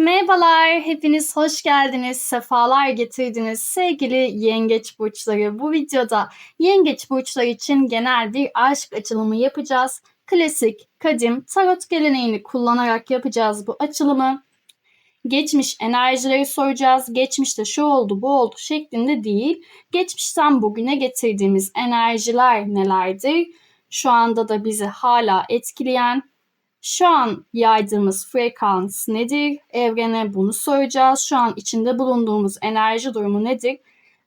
Merhabalar, hepiniz hoş geldiniz, sefalar getirdiniz sevgili yengeç burçları. Bu videoda yengeç burçları için genel bir aşk açılımı yapacağız. Klasik, kadim, tarot geleneğini kullanarak yapacağız bu açılımı. Geçmiş enerjileri soracağız. Geçmişte şu oldu, bu oldu şeklinde değil. Geçmişten bugüne getirdiğimiz enerjiler nelerdir? Şu anda da bizi hala etkileyen şu an yaydığımız frekans nedir? Evrene bunu soracağız. Şu an içinde bulunduğumuz enerji durumu nedir?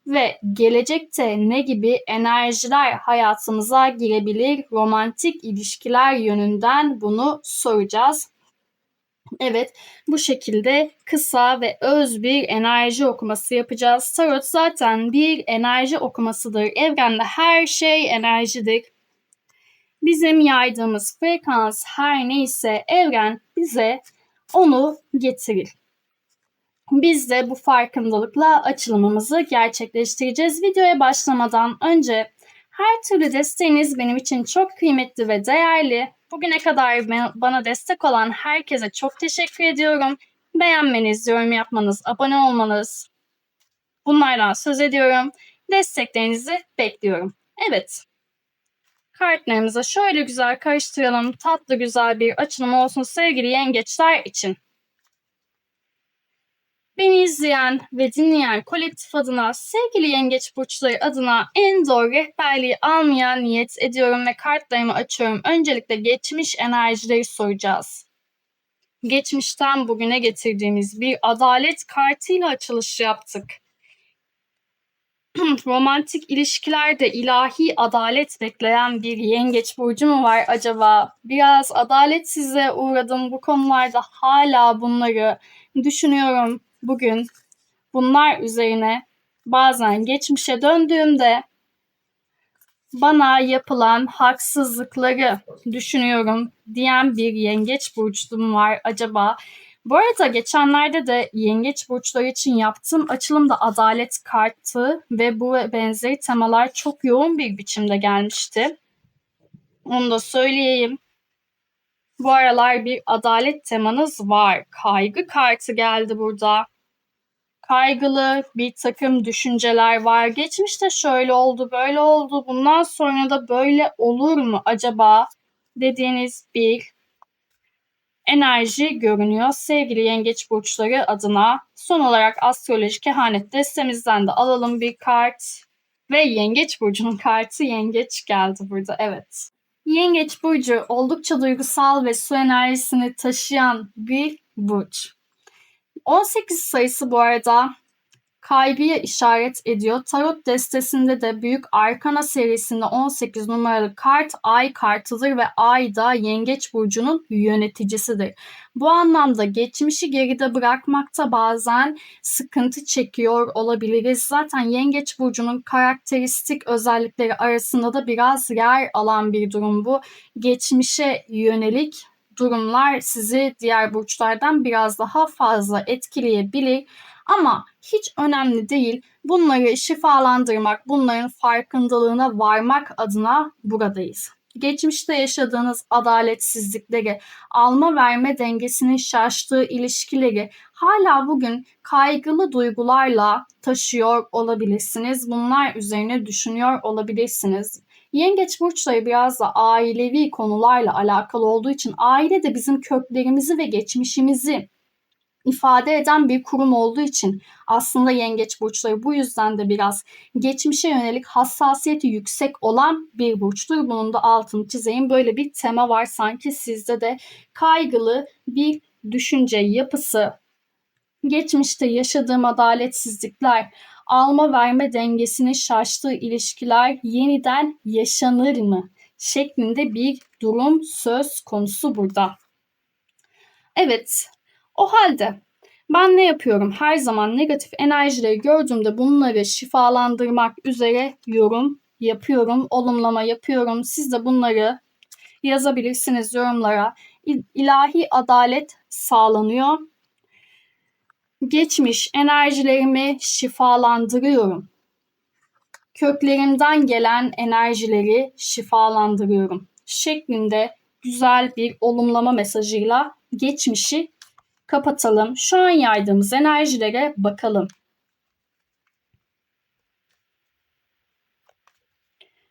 Ve gelecekte ne gibi enerjiler hayatımıza girebilir? Romantik ilişkiler yönünden bunu soracağız. Evet, bu şekilde kısa ve öz bir enerji okuması yapacağız. Tarot zaten bir enerji okumasıdır. Evrende her şey enerjidir. Bizim yaydığımız frekans her neyse evren bize onu getirir. Biz de bu farkındalıkla açılımımızı gerçekleştireceğiz. Videoya başlamadan önce her türlü desteğiniz benim için çok kıymetli ve değerli. Bugüne kadar bana destek olan herkese çok teşekkür ediyorum. Beğenmeniz, yorum yapmanız, abone olmanız bunlardan söz ediyorum. Desteklerinizi bekliyorum. Evet, Kartlarımızı şöyle güzel karıştıralım. Tatlı güzel bir açılım olsun sevgili yengeçler için. Beni izleyen ve dinleyen kolektif adına, sevgili yengeç burçları adına en doğru rehberliği almaya niyet ediyorum ve kartlarımı açıyorum. Öncelikle geçmiş enerjileri soracağız. Geçmişten bugüne getirdiğimiz bir adalet kartıyla açılış yaptık. romantik ilişkilerde ilahi adalet bekleyen bir yengeç burcu mu var acaba? Biraz adaletsize uğradım bu konularda hala bunları düşünüyorum bugün. Bunlar üzerine bazen geçmişe döndüğümde bana yapılan haksızlıkları düşünüyorum diyen bir yengeç burcum var acaba. Bu arada geçenlerde de yengeç burçları için yaptığım açılımda adalet kartı ve bu benzeri temalar çok yoğun bir biçimde gelmişti. Onu da söyleyeyim. Bu aralar bir adalet temanız var. Kaygı kartı geldi burada. Kaygılı bir takım düşünceler var. Geçmişte şöyle oldu, böyle oldu. Bundan sonra da böyle olur mu acaba dediğiniz bir enerji görünüyor. Sevgili yengeç burçları adına son olarak astroloji kehanet destemizden de alalım bir kart. Ve yengeç burcunun kartı yengeç geldi burada evet. Yengeç burcu oldukça duygusal ve su enerjisini taşıyan bir burç. 18 sayısı bu arada kaygıya işaret ediyor. Tarot destesinde de Büyük Arkana serisinde 18 numaralı kart Ay kartıdır ve Ay da Yengeç burcunun yöneticisidir. Bu anlamda geçmişi geride bırakmakta bazen sıkıntı çekiyor olabiliriz. Zaten Yengeç burcunun karakteristik özellikleri arasında da biraz yer alan bir durum bu. Geçmişe yönelik durumlar sizi diğer burçlardan biraz daha fazla etkileyebilir. Ama hiç önemli değil. Bunları şifalandırmak, bunların farkındalığına varmak adına buradayız. Geçmişte yaşadığınız adaletsizlikleri, alma verme dengesinin şaştığı ilişkileri hala bugün kaygılı duygularla taşıyor olabilirsiniz. Bunlar üzerine düşünüyor olabilirsiniz. Yengeç burçları biraz da ailevi konularla alakalı olduğu için aile de bizim köklerimizi ve geçmişimizi ifade eden bir kurum olduğu için aslında yengeç burçları bu yüzden de biraz geçmişe yönelik hassasiyeti yüksek olan bir burçtur. Bunun da altını çizeyim. Böyle bir tema var sanki sizde de kaygılı bir düşünce yapısı, geçmişte yaşadığım adaletsizlikler, alma verme dengesinin şaştığı ilişkiler yeniden yaşanır mı? şeklinde bir durum söz konusu burada. Evet, o halde ben ne yapıyorum? Her zaman negatif enerjileri gördüğümde bunları şifalandırmak üzere yorum yapıyorum, olumlama yapıyorum. Siz de bunları yazabilirsiniz yorumlara. İlahi adalet sağlanıyor. Geçmiş enerjilerimi şifalandırıyorum. Köklerimden gelen enerjileri şifalandırıyorum şeklinde güzel bir olumlama mesajıyla geçmişi kapatalım. Şu an yaydığımız enerjilere bakalım.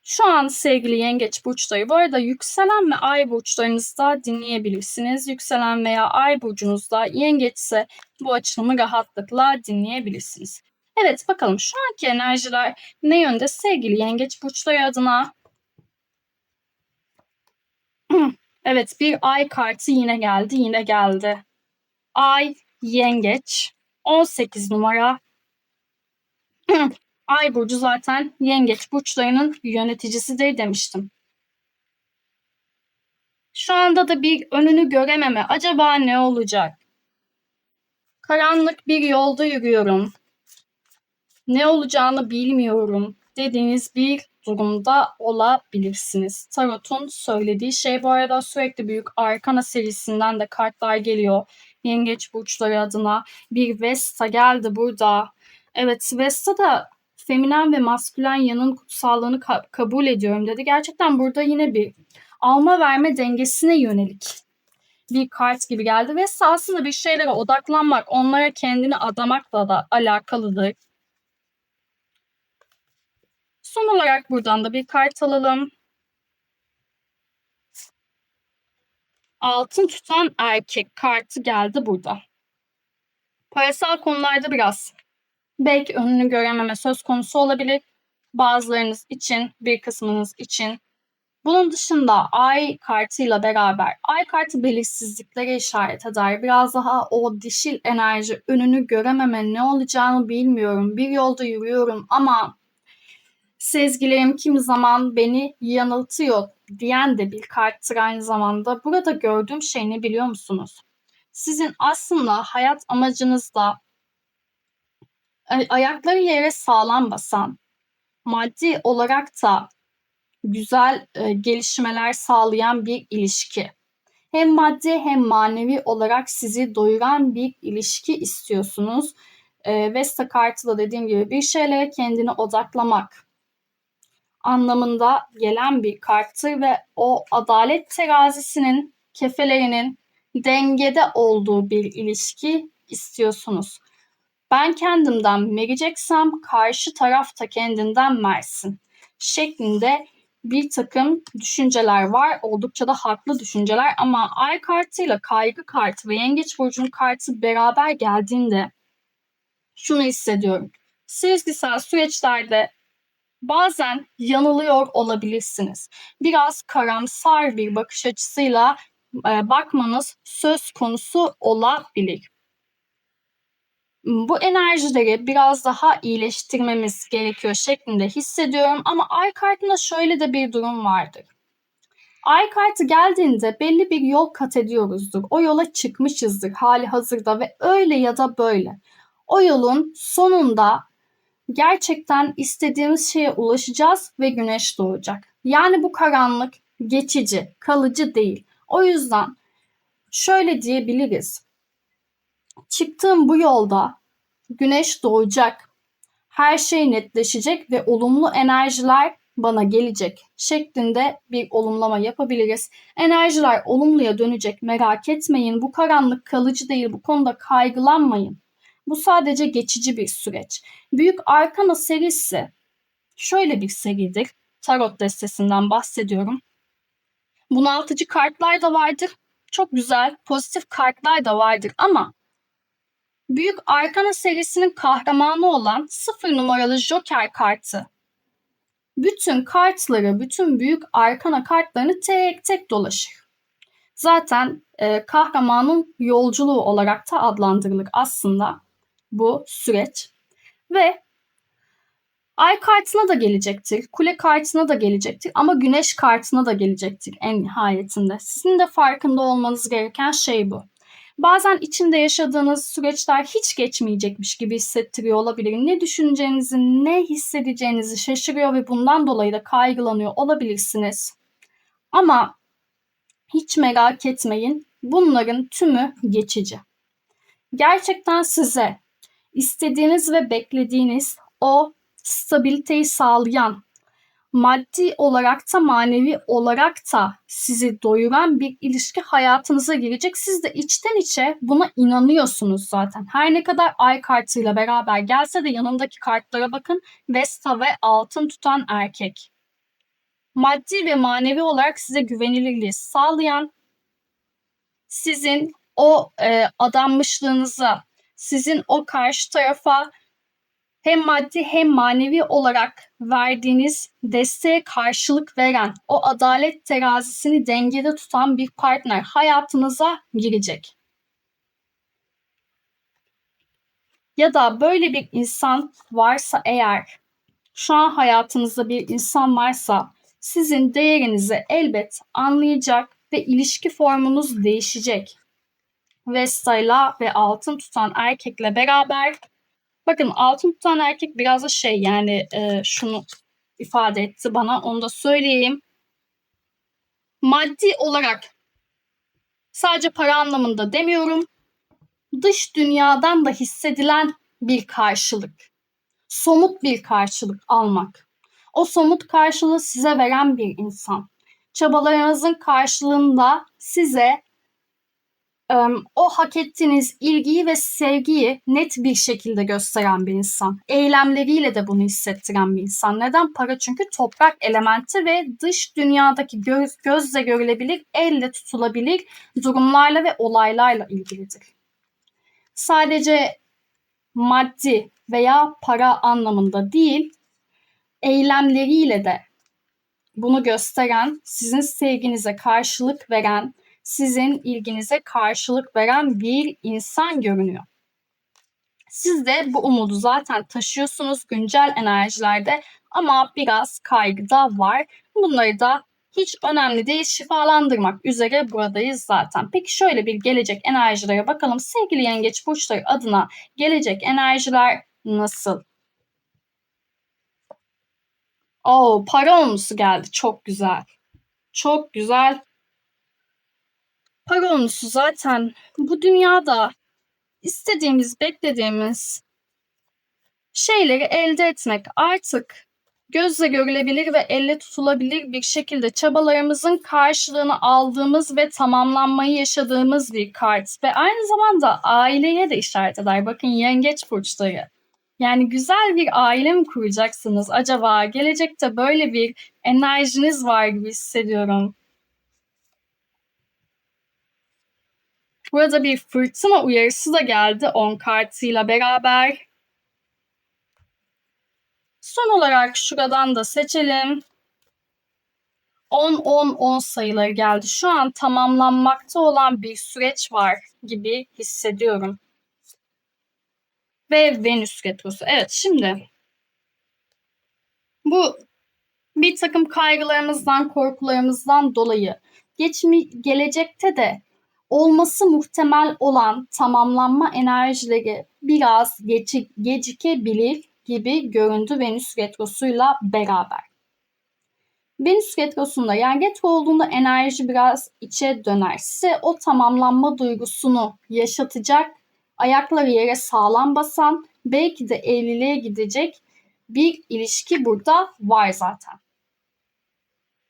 Şu an sevgili yengeç burçları bu arada yükselen ve ay burçlarınızda dinleyebilirsiniz. Yükselen veya ay burcunuzda yengeçse bu açılımı rahatlıkla dinleyebilirsiniz. Evet bakalım şu anki enerjiler ne yönde sevgili yengeç burçları adına? Evet bir ay kartı yine geldi yine geldi. Ay yengeç 18 numara Ay burcu zaten yengeç burçlarının yöneticisidir demiştim. Şu anda da bir önünü görememe. Acaba ne olacak? Karanlık bir yolda yürüyorum. Ne olacağını bilmiyorum dediğiniz bir durumda olabilirsiniz. Tarot'un söylediği şey bu arada sürekli büyük Arkana serisinden de kartlar geliyor. Yengeç burçları adına bir Vesta geldi burada. Evet Vesta da feminen ve maskülen yanın kutsallığını ka- kabul ediyorum dedi. Gerçekten burada yine bir alma verme dengesine yönelik bir kart gibi geldi ve aslında bir şeylere odaklanmak, onlara kendini adamakla da alakalıdır. Son olarak buradan da bir kart alalım. Altın tutan erkek kartı geldi burada. Parasal konularda biraz belki önünü görememe söz konusu olabilir. Bazılarınız için, bir kısmınız için. Bunun dışında ay kartıyla beraber ay kartı belirsizliklere işaret eder. Biraz daha o dişil enerji önünü görememe ne olacağını bilmiyorum. Bir yolda yürüyorum ama sezgilerim kimi zaman beni yanıltıyor diyen de bir karttır aynı zamanda. Burada gördüğüm şey ne biliyor musunuz? Sizin aslında hayat amacınızda ayakları yere sağlam basan, maddi olarak da güzel e, gelişmeler sağlayan bir ilişki. Hem maddi hem manevi olarak sizi doyuran bir ilişki istiyorsunuz. E, Vesta kartı da dediğim gibi bir şeylere kendini odaklamak anlamında gelen bir karttır ve o adalet terazisinin kefelerinin dengede olduğu bir ilişki istiyorsunuz. Ben kendimden vereceksem karşı taraf da kendinden versin şeklinde bir takım düşünceler var. Oldukça da haklı düşünceler ama ay kartıyla kaygı kartı ve yengeç burcunun kartı beraber geldiğinde şunu hissediyorum. Sezgisel süreçlerde bazen yanılıyor olabilirsiniz. Biraz karamsar bir bakış açısıyla e, bakmanız söz konusu olabilir bu enerjileri biraz daha iyileştirmemiz gerekiyor şeklinde hissediyorum. Ama ay kartında şöyle de bir durum vardır. Ay kartı geldiğinde belli bir yol kat ediyoruzdur. O yola çıkmışızdır hali hazırda ve öyle ya da böyle. O yolun sonunda gerçekten istediğimiz şeye ulaşacağız ve güneş doğacak. Yani bu karanlık geçici, kalıcı değil. O yüzden şöyle diyebiliriz. Çıktığım bu yolda güneş doğacak. Her şey netleşecek ve olumlu enerjiler bana gelecek şeklinde bir olumlama yapabiliriz. Enerjiler olumluya dönecek merak etmeyin. Bu karanlık kalıcı değil. Bu konuda kaygılanmayın. Bu sadece geçici bir süreç. Büyük Arkana serisi şöyle bir seridir. Tarot destesinden bahsediyorum. Bunaltıcı kartlar da vardır. Çok güzel, pozitif kartlar da vardır ama Büyük Arkana serisinin kahramanı olan 0 numaralı Joker kartı. Bütün kartları, bütün büyük Arkana kartlarını tek tek dolaşır. Zaten e, kahramanın yolculuğu olarak da adlandırılır aslında bu süreç. Ve Ay kartına da gelecektir, kule kartına da gelecektir ama güneş kartına da gelecektir en nihayetinde. Sizin de farkında olmanız gereken şey bu. Bazen içinde yaşadığınız süreçler hiç geçmeyecekmiş gibi hissettiriyor olabilir. Ne düşüneceğinizi, ne hissedeceğinizi şaşırıyor ve bundan dolayı da kaygılanıyor olabilirsiniz. Ama hiç merak etmeyin. Bunların tümü geçici. Gerçekten size istediğiniz ve beklediğiniz o stabiliteyi sağlayan, maddi olarak da manevi olarak da sizi doyuran bir ilişki hayatınıza girecek. Siz de içten içe buna inanıyorsunuz zaten. Her ne kadar ay kartıyla beraber gelse de yanındaki kartlara bakın. Vesta ve altın tutan erkek. Maddi ve manevi olarak size güvenilirliği sağlayan, sizin o e, adanmışlığınıza, sizin o karşı tarafa hem maddi hem manevi olarak verdiğiniz desteğe karşılık veren, o adalet terazisini dengede tutan bir partner hayatınıza girecek. Ya da böyle bir insan varsa eğer, şu an hayatınızda bir insan varsa sizin değerinizi elbet anlayacak ve ilişki formunuz değişecek. Vesta'yla ve altın tutan erkekle beraber bakın altın tutan erkek biraz da şey yani e, şunu ifade etti bana onu da söyleyeyim. Maddi olarak sadece para anlamında demiyorum. Dış dünyadan da hissedilen bir karşılık. Somut bir karşılık almak. O somut karşılığı size veren bir insan. Çabalarınızın karşılığında size o hak ettiğiniz ilgiyi ve sevgiyi net bir şekilde gösteren bir insan. Eylemleriyle de bunu hissettiren bir insan. Neden? Para çünkü toprak elementi ve dış dünyadaki göz, gözle görülebilir, elle tutulabilir durumlarla ve olaylarla ilgilidir. Sadece maddi veya para anlamında değil, eylemleriyle de bunu gösteren, sizin sevginize karşılık veren, sizin ilginize karşılık veren bir insan görünüyor. Siz de bu umudu zaten taşıyorsunuz güncel enerjilerde ama biraz kaygı da var. Bunları da hiç önemli değil şifalandırmak üzere buradayız zaten. Peki şöyle bir gelecek enerjilere bakalım. Sevgili yengeç burçları adına gelecek enerjiler nasıl? Oo, para olmusu geldi. Çok güzel. Çok güzel. Para olmusu zaten bu dünyada istediğimiz, beklediğimiz şeyleri elde etmek artık gözle görülebilir ve elle tutulabilir bir şekilde çabalarımızın karşılığını aldığımız ve tamamlanmayı yaşadığımız bir kart ve aynı zamanda aileye de işaret eder. Bakın yengeç burçları. Yani güzel bir aile mi kuracaksınız acaba? Gelecekte böyle bir enerjiniz var gibi hissediyorum. Burada bir fırtına uyarısı da geldi 10 kartıyla beraber. Son olarak şuradan da seçelim. 10-10-10 sayıları geldi. Şu an tamamlanmakta olan bir süreç var gibi hissediyorum ve Venüs retrosu. Evet şimdi bu bir takım kaygılarımızdan, korkularımızdan dolayı geçmi, gelecekte de olması muhtemel olan tamamlanma enerjileri biraz geçi, gecikebilir gibi göründü Venüs retrosuyla beraber. Venüs retrosunda retro olduğunda enerji biraz içe döner. Size o tamamlanma duygusunu yaşatacak ayakları yere sağlam basan, belki de evliliğe gidecek bir ilişki burada var zaten.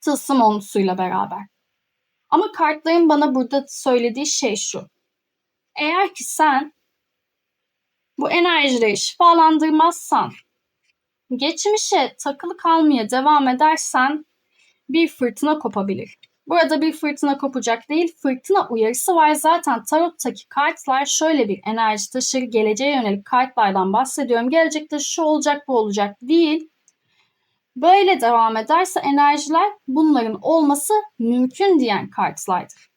Tılsım onlusuyla beraber. Ama kartların bana burada söylediği şey şu. Eğer ki sen bu enerjileri şifalandırmazsan, geçmişe takılı kalmaya devam edersen bir fırtına kopabilir. Burada bir fırtına kopacak değil, fırtına uyarısı var. Zaten tarottaki kartlar şöyle bir enerji taşır. Geleceğe yönelik kartlardan bahsediyorum. Gelecekte şu olacak bu olacak değil. Böyle devam ederse enerjiler bunların olması mümkün diyen kartlardır.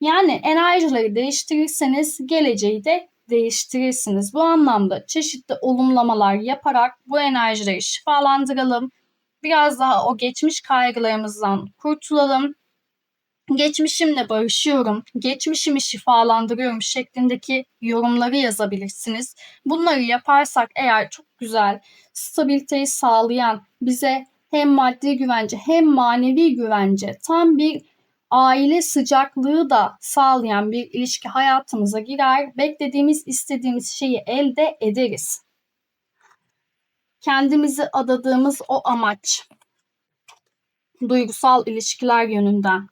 Yani enerjileri değiştirirseniz geleceği de değiştirirsiniz. Bu anlamda çeşitli olumlamalar yaparak bu enerjileri şifalandıralım biraz daha o geçmiş kaygılarımızdan kurtulalım. Geçmişimle barışıyorum, geçmişimi şifalandırıyorum şeklindeki yorumları yazabilirsiniz. Bunları yaparsak eğer güzel, stabiliteyi sağlayan, bize hem maddi güvence hem manevi güvence, tam bir aile sıcaklığı da sağlayan bir ilişki hayatımıza girer. Beklediğimiz, istediğimiz şeyi elde ederiz kendimizi adadığımız o amaç duygusal ilişkiler yönünden.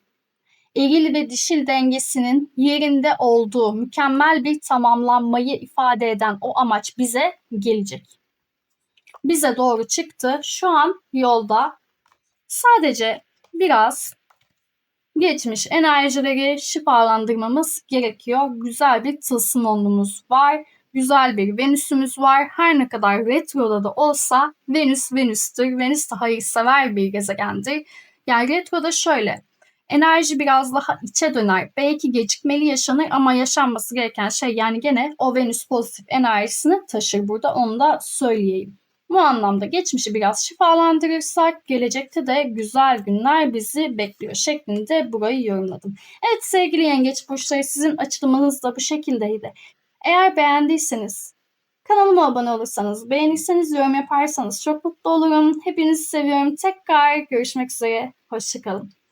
Eril ve dişil dengesinin yerinde olduğu mükemmel bir tamamlanmayı ifade eden o amaç bize gelecek. Bize doğru çıktı. Şu an yolda sadece biraz geçmiş enerjileri şifalandırmamız gerekiyor. Güzel bir tılsım onlumuz var. Güzel bir Venüs'ümüz var. Her ne kadar retroda da olsa Venüs Venüs'tür. Venüs de hayırsever bir gezegendir. Yani retroda şöyle enerji biraz daha içe döner. Belki gecikmeli yaşanır ama yaşanması gereken şey yani gene o Venüs pozitif enerjisini taşır burada onu da söyleyeyim. Bu anlamda geçmişi biraz şifalandırırsak gelecekte de güzel günler bizi bekliyor şeklinde burayı yorumladım. Evet sevgili yengeç burçları sizin açılımınız da bu şekildeydi. Eğer beğendiyseniz kanalıma abone olursanız, beğenirseniz yorum yaparsanız çok mutlu olurum. Hepinizi seviyorum. Tekrar görüşmek üzere. Hoşçakalın.